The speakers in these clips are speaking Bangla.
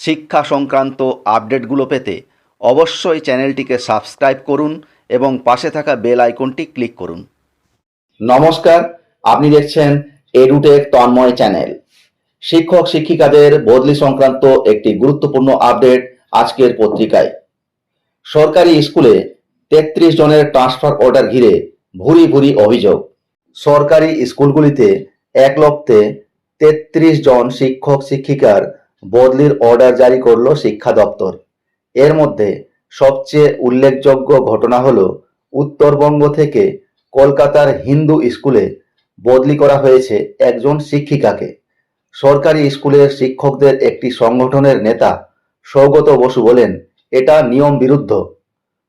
শিক্ষা সংক্রান্ত আপডেটগুলো পেতে অবশ্যই চ্যানেলটিকে সাবস্ক্রাইব করুন এবং পাশে থাকা বেল আইকনটি ক্লিক করুন। নমস্কার, আপনি দেখছেন এডুটেক তন্ময় চ্যানেল। শিক্ষক শিক্ষিকাদের বদলি সংক্রান্ত একটি গুরুত্বপূর্ণ আপডেট আজকের পত্রিকায়। সরকারি স্কুলে তেত্রিশ জনের ট্রান্সফার অর্ডার ঘিরে ভুরি ভুরি অভিযোগ। সরকারি স্কুলগুলিতে এক লপ্তে তেত্রিশ জন শিক্ষক শিক্ষিকার বদলির অর্ডার জারি করল শিক্ষা দপ্তর। এর মধ্যে সবচেয়ে উল্লেখযোগ্য ঘটনা হলো, উত্তরবঙ্গ থেকে কলকাতার হিন্দু স্কুলে বদলি করা হয়েছে একজন শিক্ষিকাকে। সরকারি স্কুলের শিক্ষকদের একটি সংগঠনের নেতা সৌগত বসু বলেন, এটা নিয়ম বিরুদ্ধ।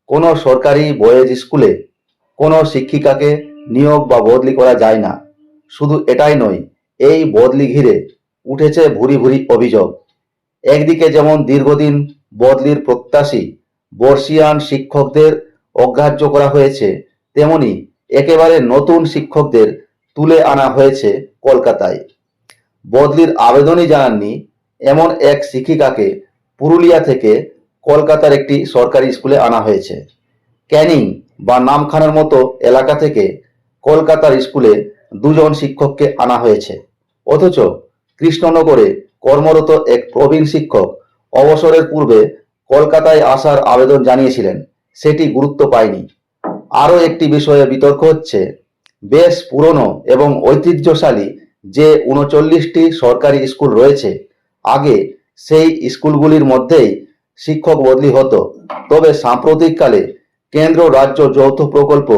কোনো সরকারি বয়েজ স্কুলে কোনো শিক্ষিকাকে নিয়োগ বা বদলি করা যায় না। শুধু এটাই নয়, এই বদলি ঘিরে উঠেছে ভুরি ভুরি অভিযোগ। একদিকে যেমন দীর্ঘদিন বদলির প্রত্যাশী বর্ষিয়ান শিক্ষকদের অগ্রাহ্য করা হয়েছে, তেমনি একেবারে নতুন শিক্ষকদের তুলে আনা হয়েছে কলকাতায়। বদলির আবেদনই জানাননি এমন এক শিক্ষিকাকে পুরুলিয়া থেকে কলকাতার একটি সরকারি স্কুলে আনা হয়েছে। ক্যানিং বা নামখানার মতো এলাকা থেকে কলকাতার স্কুলে দুজন শিক্ষককে আনা হয়েছে। অথচ কৃষ্ণনগরে কর্মরত এক প্রবীণ শিক্ষক অবসরের পূর্বে কলকাতায় আসার আবেদন জানিয়েছিলেন। সেটি গুরুত্ব পায়নি। আরও একটি বিষয়ে বিতর্ক হচ্ছে, বেশ পুরনো এবং ঐতিহ্যশালী যে উনচল্লিশটি সরকারি স্কুল রয়েছে, আগে সেই স্কুলগুলির মধ্যেই শিক্ষক বদলি হতো। তবে সাম্প্রতিককালে কেন্দ্র রাজ্য যৌথ প্রকল্প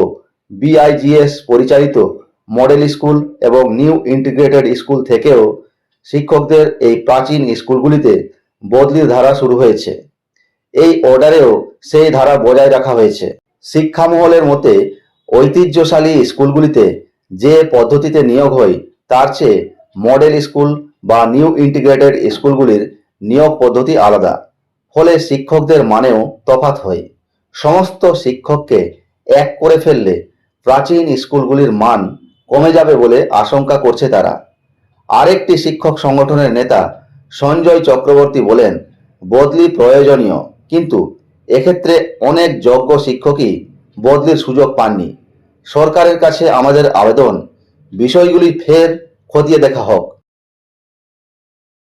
বিআইজিএস পরিচালিত মডেল স্কুল এবং নিউ ইন্টিগ্রেটেড স্কুল থেকেও শিক্ষকদের এই প্রাচীন স্কুলগুলিতে বদলির ধারা শুরু হয়েছে। এই অর্ডারেও সেই ধারা বজায় রাখা হয়েছে। শিক্ষামহলের মতে, ঐতিহ্যশালী স্কুলগুলিতে যে পদ্ধতিতে নিয়োগ হয়, তার চেয়ে মডেল স্কুল বা নিউ ইন্টিগ্রেটেড স্কুলগুলির নিয়োগ পদ্ধতি আলাদা। ফলে শিক্ষকদের মানেও তফাৎ হয়। সমস্ত শিক্ষককে এক করে ফেললে প্রাচীন স্কুলগুলির মান কমে যাবে বলে আশঙ্কা করছে তারা। আরেকটি শিক্ষক সংগঠনের নেতা সঞ্জয় চক্রবর্তী বলেন, বদলি প্রয়োজনীয়। কিন্তু এক্ষেত্রে অনেক যোগ্য শিক্ষকই বদলির সুযোগ পাননি। সরকারের কাছে আমাদের আবেদন, বিষয়গুলি ফের খতিয়ে দেখা হোক।